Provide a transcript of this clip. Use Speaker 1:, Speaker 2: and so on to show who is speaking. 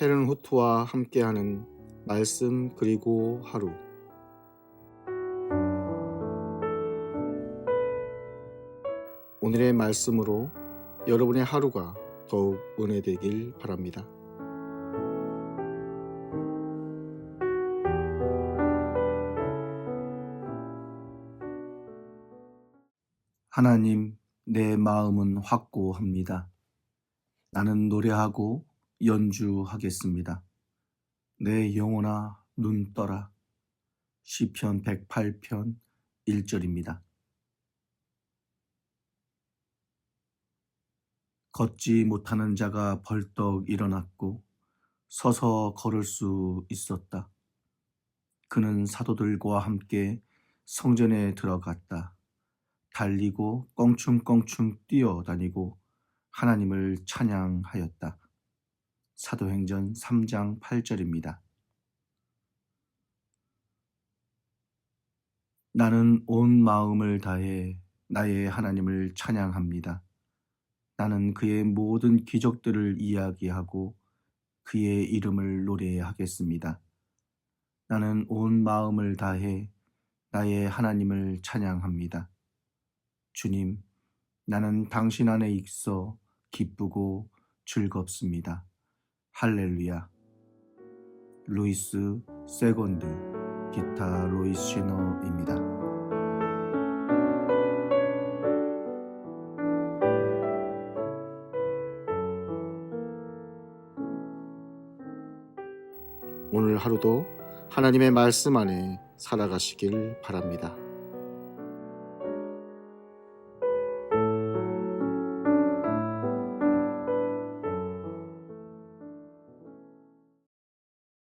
Speaker 1: 헤른 후트와 함께하는 말씀 그리고 하루 오늘의 말씀으로 여러분의 하루가 더욱 은혜되길 바랍니다. 하나님, 내 마음은 확고합니다. 나는 노래하고 연주하겠습니다. 내 영혼아 눈 떠라. 시편 108편 1절입니다. 걷지 못하는 자가 벌떡 일어났고 서서 걸을 수 있었다. 그는 사도들과 함께 성전에 들어갔다. 달리고 껑충껑충 뛰어다니고 하나님을 찬양하였다. 사도행전 3장 8절입니다. 나는 온 마음을 다해 나의 하나님을 찬양합니다. 나는 그의 모든 기적들을 이야기하고 그의 이름을 노래하겠습니다. 나는 온 마음을 다해 나의 하나님을 찬양합니다. 주님, 나는 당신 안에 있어 기쁘고 즐겁습니다. 할렐루야. 루이스 세곤드 기타 로이스 시너입니다. 오늘 하루도 하나님의 말씀 안에 살아가시길 바랍니다.